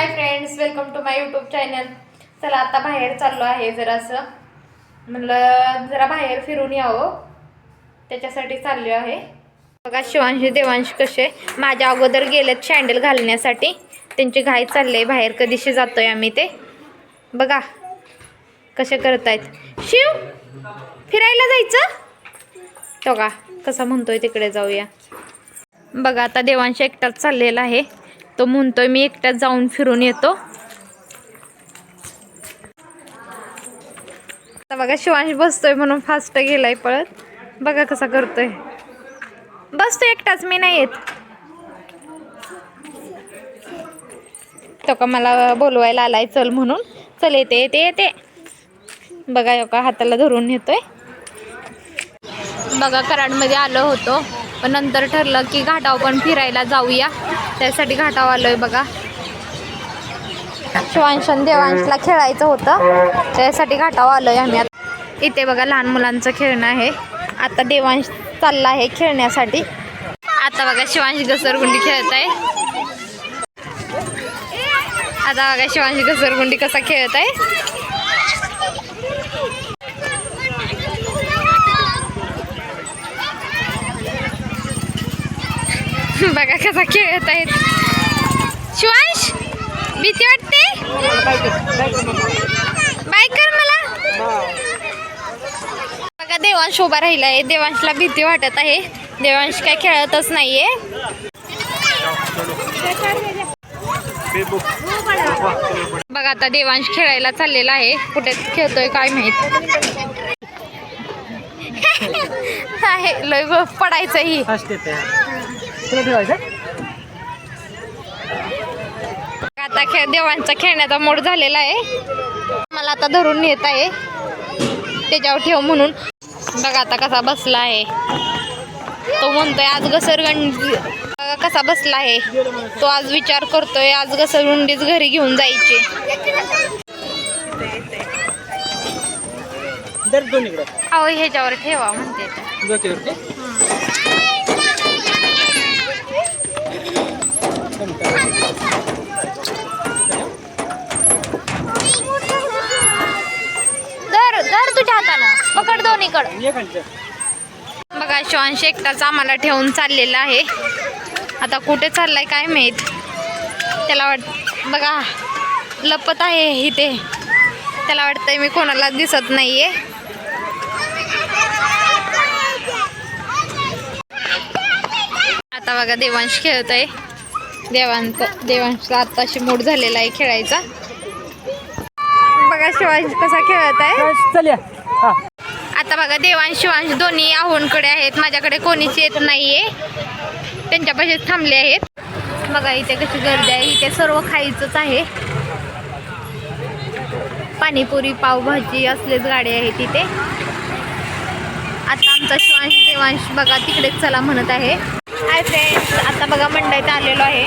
Hi friends welcome to my YouTube channel चला आता बाहेर चाललो आहे जरासं. म्हणलं जरा बाहेर फिरून यावं. त्याच्यासाठी चाललो आहे. बघा शिवांशी देवांश कसे माझ्या अगोदर गेलेत सँडल घालण्यासाठी. त्यांची घाई चालली आहे बाहेर कधीशी जातोय आम्ही ते. बघा कसे करतायत. शिव फिरायला जायचं? तो का कसा म्हणतोय तिकडे जाऊया. बघा आता देवांश एकटाच चाललेला आहे. तो म्हणतोय मी एकटाच जाऊन फिरून येतो. आता बघा शिवांश बसतोय म्हणून फास्ट गेलाय पळत. बघा कसा करतोय. बसतो एकटाच मी नाही येत. तो का मला बोलवायला आलाय चल म्हणून. चल येते येते येते. बघा यो का हाताला धरून नेतोय. बघा कराडमध्ये आलो होतो. पण नंतर ठरलं की घाटाव पण फिरायला जाऊया. त्यासाठी घाटाव आलोय बघा. शिवांशन देवांशला खेळायचं होतं. त्यासाठी घाटाव आलोय आम्ही आता. इथे बघा लहान मुलांचं खेळणं आहे. आता देवांश चालला आहे खेळण्यासाठी. आता बघा शिवांश घसरगुंडी खेळत आहे आता बघा शिवांश घसरगुंडी कसा खेळत आहे बघा कसा खेळत आहेत. शिवांश भीती वाटते? बाय कर मला. बघा देवांश उभा राहिला आहे. देवांशला भीती वाटत आहे. देवांश काय खेळतच नाहीये. बघा आता देवांश खेळायला चाललेला आहे. कुठे खेळतोय काय माहीत. आहे लय पडायचंही तुला ठेवायचं? आता खेळ देवांचा खेळण्याचा मोड झालेला आहे. मला आता धरून नेत आहे. त्याच्यावर ठेव म्हणून. बघा आता कसा बसला आहे. तो म्हणतोय आज घसरगंडी बघा कसा बसला आहे. तो आज विचार करतोय आज घसरगुंडीच घरी घेऊन जायची. अहो ह्याच्यावर ठेवा म्हणते. दोन्हीकडं बघा शिवांश एकटाच आम्हाला ठेवून चाललेला आहे. आता कुठे चाललाय काय माहीत. त्याला वाट बघा लपत आहे इथे. त्याला वाटतंय मी कोणाला दिसत नाहीये. आता बघा देवांश खेळत आहे देवांत देवांशला आत्ताशी मूड झालेला आहे खेळायचा. बघा शिवांश कसा खेळत आहे. आता बघा देवांश शिवांश दोन्ही आहोंकडे आहेत. माझ्याकडे कोणीच येत नाहीये. त्यांच्यापाशीच थांबले आहेत. बघा इथे कशी गर्दी आहे. इथे सर्व खायचंच आहे. पाणीपुरी पावभाजी असलेच गाडी आहे तिथे आता आमचा शिवांश देवांश बघा तिकडेच चला म्हणत आहे. हाय फ्रेंड्स आता बघा मंडईत आलेलो आहे.